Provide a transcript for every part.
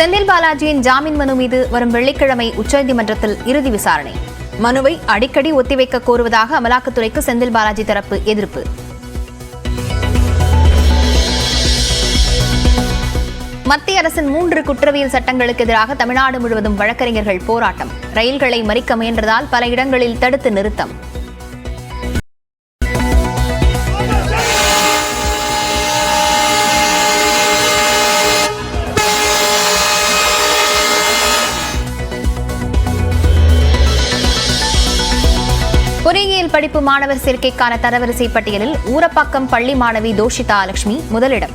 செந்தில் பாலாஜியின் ஜாமீன் மனு மீது வரும் வெள்ளிக்கிழமை உச்சநீதிமன்றத்தில் இறுதி விசாரணை. மனுவை அடிக்கடி ஒத்திவைக்க கோருவதாக அமலாக்கத்துறைக்கு செந்தில் பாலாஜி தரப்பு எதிர்ப்பு. மத்திய அரசின் மூன்று குற்றவியல் சட்டங்களுக்கு எதிராக தமிழ்நாடு முழுவதும் வழக்கறிஞர்கள் போராட்டம். ரயில்களை மறிக்க முயன்றதால் பல இடங்களில் தடுத்து நிறுத்தம். படிப்பு மாணவர் சேர்க்கைக்கான தரவரிசை பட்டியலில் ஊரப்பாக்கம் பள்ளி மாணவி தோஷிதா லட்சுமி முதலிடம்.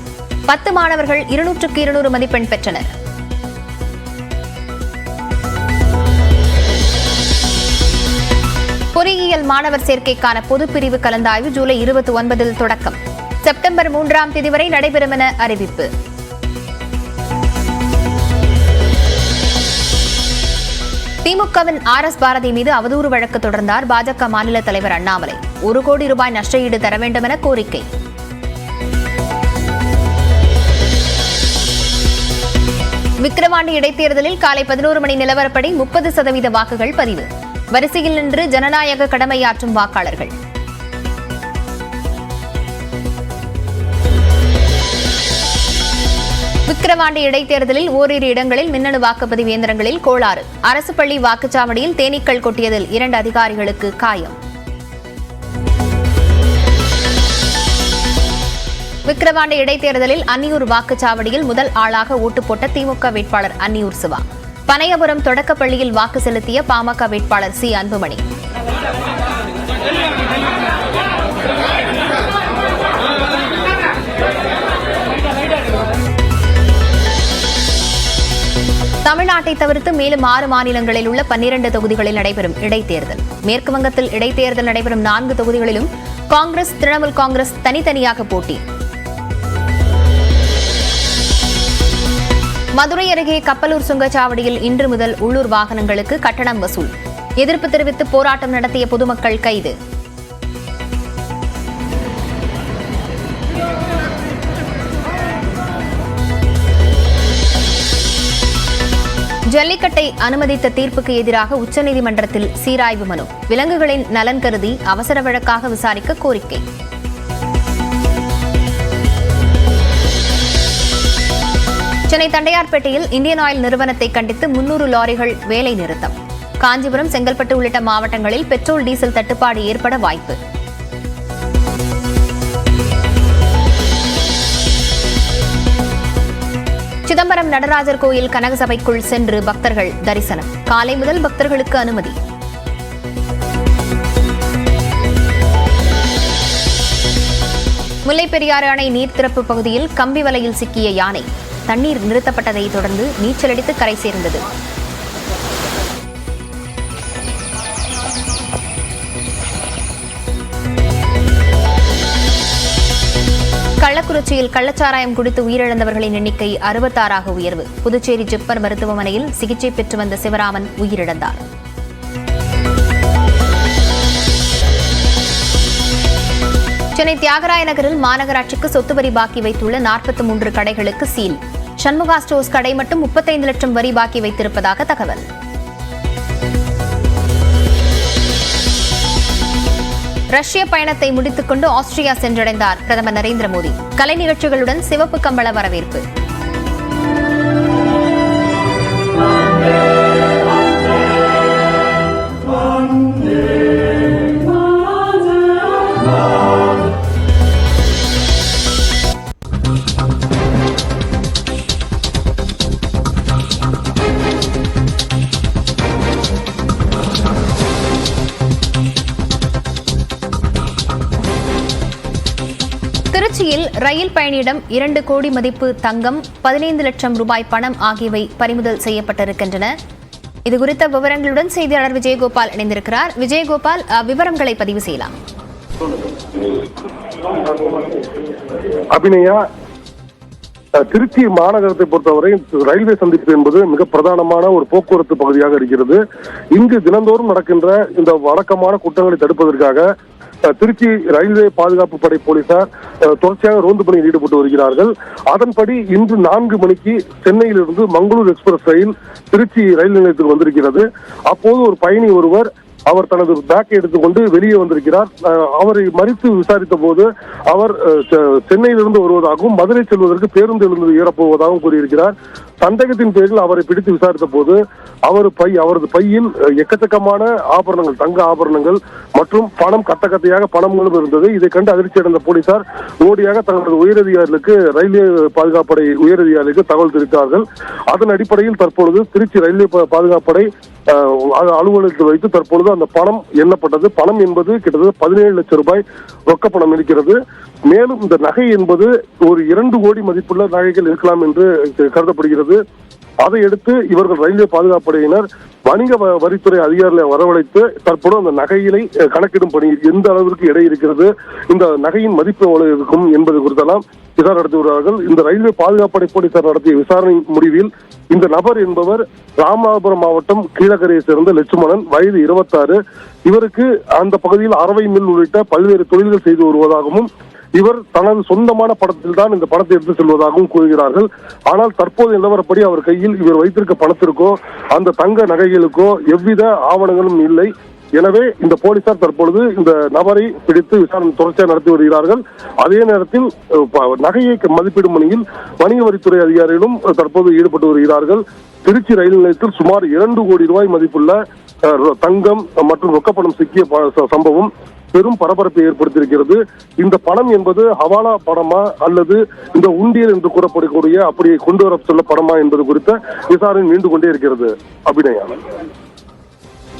பத்து மாணவர்கள் இருநூற்றுக்கு இருநூறு மதிப்பெண் பெற்றனர். பொறியியல் மாணவர் சேர்க்கைக்கான பொதுப்பிரிவு கலந்தாய்வு ஜூலை இருபத்தி ஒன்பதில் தொடக்கம். செப்டம்பர் மூன்றாம் தேதி வரை நடைபெறும் என அறிவிப்பு. திமுகவின் ஆர் எஸ் பாரதி மீது அவதூறு வழக்கு தொடர்ந்தார் பாஜக மாநில தலைவர் அண்ணாமலை. ஒரு கோடி ரூபாய் நஷ்டஈடு தர வேண்டும் என கோரிக்கை. விக்கிரவாண்டி இடைத்தேர்தலில் காலை பதினோரு மணி நிலவரப்படி முப்பது சதவீத வாக்குகள் பதிவு. வரிசையில் நின்று ஜனநாயக கடமையாற்றும் வாக்காளர்கள். விக்கிரவாண்டி இடைத்தேர்தலில் ஓரிரு இடங்களில் மின்னணு வாக்குப்பதிவு இயந்திரங்களில் கோளாறு. அரசு பள்ளி வாக்குச்சாவடியில் தேனீக்கள் கொட்டியதில் இரண்டு அதிகாரிகளுக்கு காயம். விக்கிரவாண்டி இடைத்தேர்தலில் அன்னியூர் வாக்குச்சாவடியில் முதல் ஆளாக ஓட்டு போட்ட திமுக வேட்பாளர் அன்னியூர் சிவா. பனையபுரம் தொடக்கப்பள்ளியில் வாக்கு செலுத்திய பாமக வேட்பாளர் சி. அன்புமணி. தமிழ்நாட்டை தவிர்த்து மேலும் ஆறு மாநிலங்களில் உள்ள பன்னிரண்டு தொகுதிகளில் நடைபெறும் இடைத்தேர்தல். மேற்குவங்கத்தில் இடைத்தேர்தல் நடைபெறும் நான்கு தொகுதிகளிலும் காங்கிரஸ் திரிணாமுல் காங்கிரஸ் தனித்தனியாக போட்டி. மதுரை அருகே கப்பலூர் சுங்கச்சாவடியில் இன்று முதல் உள்ளூர் வாகனங்களுக்கு கட்டணம் வசூல். எதிர்ப்பு தெரிவித்து போராட்டம் நடத்திய பொதுமக்கள் கைது. ஜல்லிக்கட்டை அனுமதித்த தீர்ப்புக்கு எதிராக உச்சநீதிமன்றத்தில் சீராய்வு மனு. விலங்குகளின் நலன் கருதி அவசர வழக்காக விசாரிக்க கோரிக்கை. சென்னை தண்டையார்பேட்டையில் இந்தியன் ஆயில் நிறுவனத்தை கண்டித்து முன்னூறு லாரிகள் வேலை நிறுத்தம் காஞ்சிபுரம் செங்கல்பட்டு உள்ளிட்ட மாவட்டங்களில் பெட்ரோல் டீசல் தட்டுப்பாடு ஏற்பட வாய்ப்பு. சிதம்பரம் நடராஜர் கோயில் கனகசபைக்குள் சென்று பக்தர்கள் தரிசனம். காலை முதல் பக்தர்களுக்கு அனுமதி. முல்லைப் பெரியாறு அணை நீர் திறப்பு பகுதியில் கம்பி வலையில் சிக்கிய யானை. தண்ணீர் நிறுத்தப்பட்டதை தொடர்ந்து நீச்சலடித்து கரை சேர்ந்தது. கள்ளக்குறிச்சியில் கள்ளச்சாராயம் குடித்து உயிரிழந்தவர்களின் எண்ணிக்கை அறுபத்தாறாக உயர்வு. புதுச்சேரி ஜிப்மர் மருத்துவமனையில் சிகிச்சை பெற்று வந்த சிவராமன் உயிரிழந்தார். சென்னை தியாகராய நகரில் மாநகராட்சிக்கு சொத்து வரி பாக்கி வைத்துள்ள நாற்பத்தி மூன்று கடைகளுக்கு சீல். சண்முகா ஸ்டோர்ஸ் கடை மட்டும் முப்பத்தைந்து லட்சம் வரி பாக்கி வைத்திருப்பதாக தகவல். ரஷ்ய பயணத்தை முடித்துக்கொண்டு ஆஸ்திரியா சென்றடைந்தார் பிரதமர் நரேந்திர மோடி. கலை நிகழ்ச்சிகளுடன் சிவப்பு கம்பள வரவேற்பு. திருச்சியில் ரயில் பயணியிடம் இரண்டு கோடி மதிப்பு தங்கம் பதினைந்து லட்சம் ரூபாய் பணம் ஆகியவை பறிமுதல் செய்யப்பட்டிருக்கின்றன. இது குறித்த விவரங்களுடன் செய்தியாளர் விஜயகோபால் இணைந்திருக்கிறார். விஜயகோபால் விவரங்களை பதிவு செய்யலாம். அபிநயா திருச்சி மாநகரத்தை பொறுத்தவரை ரயில்வே சந்திப்பு என்பது மிக பிரதானமான ஒரு போக்குவரத்து பகுதியாக இருக்கிறது. இங்கு தினந்தோறும் நடக்கின்ற இந்த வழக்கமான குற்றங்களை தடுப்பதற்காக திருச்சி ரயில்வே பாதுகாப்பு படை போலீசார் தொடர்ச்சியாக ரோந்து பணியில் ஈடுபட்டு வருகிறார்கள். அதன்படி இன்று நான்கு மணிக்கு சென்னையிலிருந்து மங்களூர் எக்ஸ்பிரஸ் ரயில் திருச்சி ரயில் நிலையத்துக்கு வந்திருக்கிறது. அப்போது ஒரு பயணி ஒருவர் அவர் தனது பேக்கை எடுத்துக்கொண்டு வெளியே வந்திருக்கிறார். அவரை மறித்து விசாரித்த போது அவர் செ- சென்னையிலிருந்து வருவதாகவும் மதுரை செல்வதற்கு பேருந்து எழுந்து ஏறப்போவதாகவும் கூறியிருக்கிறார். சந்தேகத்தின் பேரில் அவரை பிடித்து விசாரித்த போது அவர் பை அவரது பையில் எக்கச்சக்கமான ஆபரணங்கள் தங்க ஆபரணங்கள் மற்றும் பணம் கத்த கத்தையாக பணங்களும் இருந்தது. இதை கண்டு அதிர்ச்சி அடைந்த போலீசார் ஓடியாக தங்களது உயரதிகாரிகளுக்கு ரயில்வே பாதுகாப்படை உயரதிகாரிகளுக்கு தகவல் தெரிவித்தார்கள். அதன் அடிப்படையில் தற்பொழுது திருச்சி ரயில்வே பாதுகாப்படை அலுவலகத்தில் வைத்து தற்பொழுது அந்த பணம் எண்ணப்பட்டது. பணம் என்பது கிட்டத்தட்ட பதினேழு லட்சம் ரூபாய் ரொக்க பணம் இருக்கிறது. மேலும் இந்த நகை என்பது ஒரு இரண்டு கோடி மதிப்புள்ள நகைகள் இருக்கலாம் என்று கருதப்படுகிறது. அதையடுத்து இவர்கள் ரயில்வே பாதுகாப்படையினர் வணிக வ- வரித்துறை அதிகாரிகளை வரவழைத்து தற்போது அந்த நகையிலை கணக்கிடும் பணி எந்த அளவிற்கு எடை இருக்கிறது இந்த நகையின் மதிப்பு எவ்வளவு இருக்கும் என்பது குறித்தெல்லாம் விசாரணை நடத்தி வருவார்கள் இந்த ரயில்வே பாதுகாப்படை போலீசார் நடத்திய விசாரணை முடிவில் இந்த நபர் என்பவர் ராமநாதபுரம் மாவட்டம் கீழக்கரையை சேர்ந்த லட்சுமணன். வயது இருபத்தாறு. இவருக்கு அந்த பகுதியில் அரவை மில் உள்ளிட்ட பல்வேறு தொழில்கள் செய்து வருவதாகவும் இவர் தனது சொந்தமான படத்தில் தான் இந்த படத்தை எடுத்து செல்வதாகவும் கூறுகிறார்கள். ஆனால் தற்போது நிலவரப்படி அவர் கையில் இவர் வைத்திருக்க பணத்திற்கோ அந்த தங்க நகைகளுக்கோ எவ்வித ஆவணங்களும் இல்லை. எனவே இந்த போலீசார் தற்பொழுது இந்த நபரை பிடித்து விசாரணை தொடர்ச்சியாக நடத்தி வருகிறார்கள். அதே நேரத்தில் நகையை மதிப்பிடும் பணியில் வணிக வரித்துறை அதிகாரிகளும் தற்போது ஈடுபட்டு வருகிறார்கள். திருச்சி ரயில் நிலையத்தில் சுமார் இரண்டு கோடி ரூபாய் மதிப்புள்ள தங்கம் மற்றும் ரொக்கப்பணம் சிக்கிய சம்பவம் பெரும் பரபரப்பை ஏற்படுத்தியிருக்கிறது. இந்த படம் என்பது ஹவாலா படமா அல்லது இந்த உண்டியல் என்று கூறப்படக்கூடிய அப்படி கொண்டு வர சொல்ல படமா என்பது குறித்த விசாரணை நீண்டு கொண்டே இருக்கிறது. அபிநயா.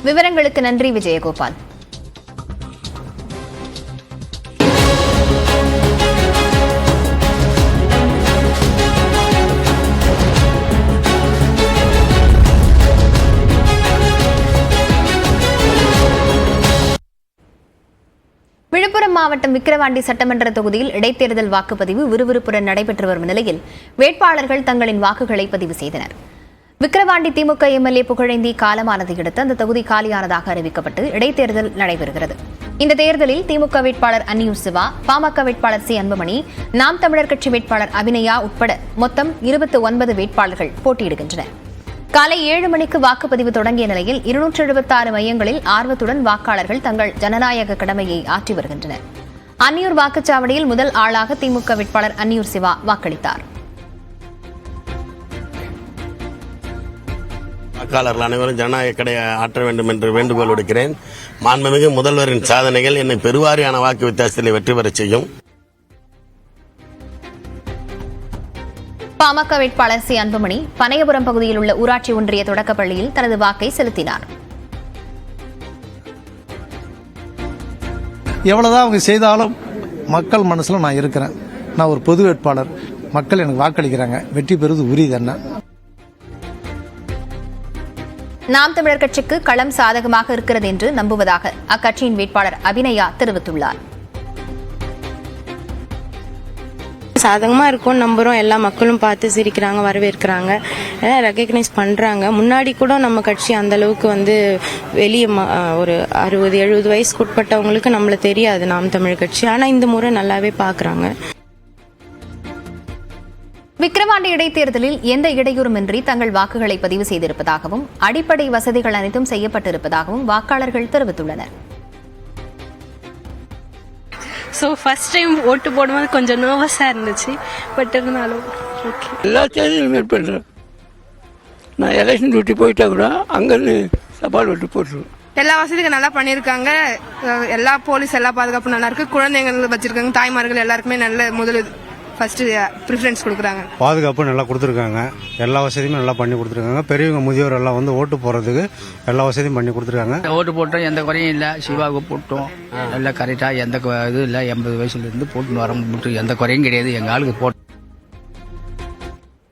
விவரங்களுக்கு நன்றி விஜயகோபால். மாவட்டம் விக்கிரவாண்டி சட்டமன்ற தொகுதியில் இடைத்தேர்தல் வாக்குப்பதிவு விறுவிறுப்புடன் நடைபெற்று வரும் நிலையில் வேட்பாளர்கள் தங்களின் வாக்குகளை பதிவு செய்தனர். விக்கிரவாண்டி திமுக எம்எல்ஏ புகழேந்தி காலமானதை அடுத்து அந்த தொகுதி காலியானதாக அறிவிக்கப்பட்டு இடைத்தேர்தல் நடைபெறுகிறது. இந்த தேர்தலில் திமுக வேட்பாளர் அன்னியூர் சிவா பாமக வேட்பாளர் சி அன்புமணி நாம் தமிழர் கட்சி வேட்பாளர் அபிநயா உட்பட மொத்தம் இருபத்தி ஒன்பது வேட்பாளர்கள் போட்டியிடுகின்றனர். காலை ஏழு மணிக்கு வாக்குப்பதிவு தொடங்கிய நிலையில் இருநூற்று எழுபத்தாறு மையங்களில் ஆர்வத்துடன் வாக்காளர்கள் தங்கள் ஜனநாயக கடமையை ஆற்றி வருகின்றனர். அன்னியூர் வாக்குச்சாவடியில் முதல் ஆளாக திமுக வேட்பாளர் அன்னியூர் சிவா வாக்களித்தார். வாக்காளர்கள் அனைவரும் ஜனநாயக கடை ஆற்ற வேண்டும் என்று வேண்டுகோள் விடுக்கிறேன். மாண்புமிகு முதல்வரின் சாதனைகள் என்னை பெருவாரியான வாக்கு வித்தியாசத்தில் வெற்றி பெறச் செய்யும். பாமக வேட்பாளர் சி. அன்புமணி பனையபுரம் பகுதியில் உள்ள ஊராட்சி ஒன்றிய தொடக்கப்பள்ளியில் தனது வாக்கை செலுத்தினார். எவ்வளோதான் அவங்க செய்தாலும் மக்கள் மனசில் நான் இருக்கிறேன். நான் ஒரு பொது வேட்பாளர். மக்கள் எனக்கு வாக்களிக்கிறாங்க. வெற்றி பெறுவது உரியது என்ன நாம் தமிழர் கட்சிக்கு களம் சாதகமாக இருக்கிறது என்று நம்புவதாக அக்கட்சியின் வேட்பாளர் அபிநயா தெரிவித்துள்ளார். சாதகமாக இருக்கும் நம்புகிறோம் எல்லா மக்களும் பார்த்து சிரிக்கிறாங்க வரவேற்கிறாங்க. ரெக்கக்னைஸ் பண்ணுறாங்க முன்னாடி கூட நம்ம கட்சி அந்த அளவுக்கு வந்து வெளியே ம- ஒரு அறுபது எழுபது வயசுக்கு உட்பட்டவங்களுக்கு நம்மள தெரியாது நாம் தமிழ் கட்சி. ஆனால் இந்த முறை நல்லாவே பார்க்குறாங்க விக்கிரவாண்டி இடைத்தேர்தலில் எந்த இடையூறுமின்றி தங்கள் வாக்குகளை பதிவு செய்திருப்பதாகவும் அடிப்படை வசதிகள் அனைத்தும் செய்யப்பட்டிருப்பதாகவும் வாக்காளர்கள் தெரிவித்துள்ளனர். ஸோ ஃபர்ஸ்ட் டைம் ஓட்டு போடும்போது கொஞ்சம் நர்வஸாக இருந்துச்சு. பட் இருந்தாலும் ஓகே எல்லா தேதியிலும் மீட் பண்ணுறேன் நான் எலெக்ஷன் டியூட்டி போயிட்டா கூட அங்கேருந்து தபால் விட்டு போட்டுருவேன். எல்லா வசதிக்கும் நல்லா பண்ணியிருக்காங்க. எல்லா போலீஸ் எல்லா பாதுகாப்பும் நல்லா இருக்கு. குழந்தைங்க வச்சிருக்காங்க தாய்மார்கள் எல்லாருக்குமே நல்ல முதல் ஃபர்ஸ்ட் ப்ரிஃபரன்ஸ் கொடுக்குறாங்க. பாதுகாப்பு நல்லா கொடுத்துருக்காங்க. எல்லா வசதியுமே நல்லா பண்ணி கொடுத்துருக்காங்க. பெரியவங்க முதியோர் எல்லாம் வந்து ஓட்டு போறதுக்கு எல்லா வசதியும் பண்ணி கொடுத்துருக்காங்க. ஓட்டு போட்டோம் எந்த குறையும் இல்லை. சிவாவுக்கு போட்டோம். எல்லாம் கரெக்டாக எந்த இது இல்லை எண்பது வயசுல இருந்து போட்டுன்னு வர மட்டும் எந்த குறையும் கிடையாது. எங்கள் ஆளுக்கு போட்டோம்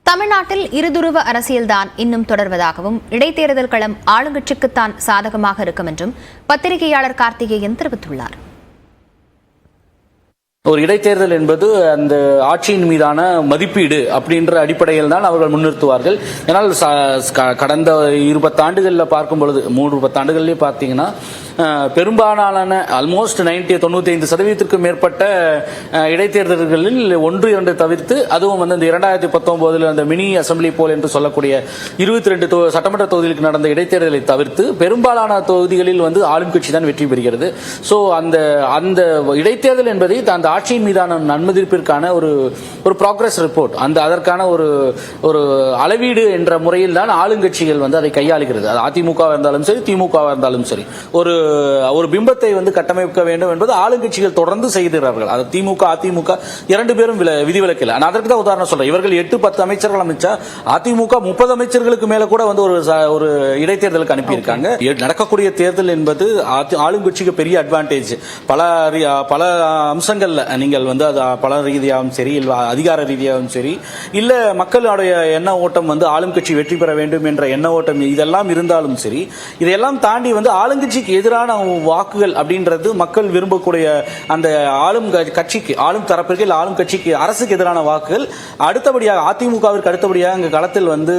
தமிழ்நாட்டில் இருதுருவ அரசியல்தான் இன்னும் தொடர்வதாகவும் இடைத்தேர்தல் களம் ஆளுங்கட்சிக்குத்தான் சாதகமாக இருக்கும் என்றும் பத்திரிகையாளர் கார்த்திகேயன் தெரிவித்துள்ளார். ஒரு இடைத்தேர்தல் என்பது அந்த ஆட்சியின் மீதான மதிப்பீடு அப்படின்ற அடிப்படையில் தான் அவர்கள் முன்னிறுத்துவார்கள். ஏன்னால் கடந்த இருபத்தாண்டுகளில் பார்க்கும் பொழுது மூன்று பத்தாண்டுகள்லேயே பார்த்தீங்கன்னா பெரும்பாலான ஆல்மோஸ்ட் நைன்டி தொண்ணூத்தி ஐந்து சதவீதத்திற்கும் மேற்பட்ட இடைத்தேர்தல்களில் ஒன்று இரண்டு தவிர்த்து அதுவும் வந்து இந்த இரண்டாயிரத்தி பத்தொன்பதில் அந்த மினி அசெம்பிளி போல் என்று சொல்லக்கூடிய இருபத்தி ரெண்டு சட்டமன்ற தொகுதிகளுக்கு நடந்த இடைத்தேர்தலை தவிர்த்து பெரும்பாலான தொகுதிகளில் வந்து ஆளும் கட்சி தான் வெற்றி பெறுகிறது. ஸோ அந்த அந்த இடைத்தேர்தல் என்பதை அந்த ஆட்சியின் மீதான நன்மதிப்பிற்கான ஒரு ஒரு ப்ராக்ரஸ் ரிப்போர்ட் அந்த அதற்கான ஒரு ஒரு அளவீடு என்ற முறையில் தான் ஆளுங்கட்சிகள் வந்து அதை கையாளுகிறது. அது அதிமுக இருந்தாலும் சரி திமுகவாக இருந்தாலும் சரி. ஒரு ஒரு பிம்பத்தை வந்து கட்டமைக்க வேண்டும் என்பது ஆளுங்கட்சிகள் தொடர்ந்து செய்கிறார்கள் அது திமுக அதிமுக இரண்டு பேரும் வில- விதிவிலக்கில்லை நான் அதற்கு தான் உதாரணம் சொல்றேன். இவர்கள் எட்டு பத்து அமைச்சர்கள் அமைச்சா அதிமுக முப்பது அமைச்சர்களுக்கு மேல கூட வந்து ஒரு ஒரு இடைத்தேர்தலுக்கு அனுப்பியிருக்காங்க. நடக்கக்கூடிய தேர்தல் என்பது ஆளுங்கட்சிக்கு பெரிய அட்வான்டேஜ் பல பல அம்சங்கள்ல நீங்கள் வந்து அது பல ரீதியாகவும் சரி இல்ல அதிகார ரீதியாகவும் சரி இல்ல மக்களுடைய எண்ண ஓட்டம் வந்து ஆளும் கட்சி வெற்றி பெற வேண்டும் என்ற எண்ண ஓட்டம் இதெல்லாம் இருந்தாலும் சரி இதையெல்லாம் தாண்டி வந்து ஆளுங்கட்சிக்கு எதிரான வாக்குகள் அப்படின்றது மக்கள் விரும்பக்கூடிய அந்த ஆளும் கட்சிக்கு ஆளும் தரப்பிற்கு இல்லை ஆளும் கட்சிக்கு அரசுக்கு எதிரான வாக்குகள். அடுத்தபடியாக அதிமுகவிற்கு அடுத்தபடியாக இங்கே களத்தில் வந்து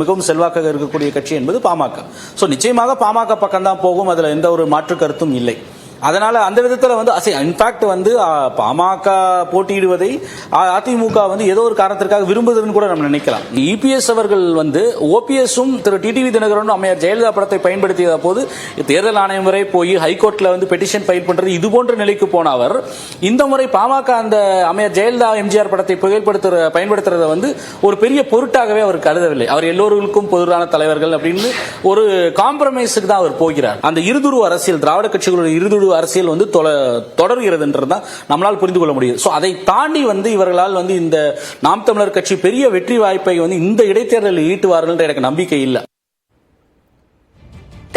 மிகவும் செல்வாக்காக இருக்கக்கூடிய கட்சி என்பது பாமக. ஸோ நிச்சயமாக பாமக பக்கம் தான் போகும். அதில் எந்த ஒரு மாற்று கருத்தும் இல்லை. அதனால அந்த விதத்துல வந்து அசை இன்ஃபேக்ட் வந்து பாமக போட்டியிடுவதை அதிமுக வந்து ஏதோ ஒரு காரணத்திற்காக விரும்புதுன்னு கூட நம்ம நினைக்கலாம். இபிஎஸ் அவர்கள் வந்து ஓபிஎஸும் திரு டிடிவி தினகரனும் அம்மையார் ஜெயலலிதா படத்தை பயன்படுத்திய போது தேர்தல் ஆணையம் வரை போய் ஹைகோர்ட்ல வந்து பெட்டிஷன் ஃபைல் பண்றது இது போன்ற நிலைக்கு போன அவர் இந்த முறை பாமக அந்த அம்மையார் ஜெயலலிதா எம்ஜிஆர் படத்தை புகைப்படுத்துற பயன்படுத்துறத வந்து ஒரு பெரிய பொருட்டாகவே அவர் கருதவில்லை. அவர் எல்லோருக்கும் பொதுவான தலைவர்கள் அப்படின்னு ஒரு காம்ப்ரமைஸுக்கு தான் அவர் போகிறார். அந்த இருதுருவ அரசியல் திராவிட கட்சிகளுடைய இருதுருவ அரசியல் வந்து தொல- தொடர்கிறதுன்றதுதான் நம்மளால் புரிந்து கொள்ள முடியும் சோ அதை தாண்டி வந்து இவர்களால் வந்து இந்த நாம் தமிழர் கட்சி பெரிய வெற்றி வாய்ப்பை வந்து இந்த இடைத்தேர்தலில் ஈட்டுவார்கள் என்ற எனக்கு நம்பிக்கை இல்லை.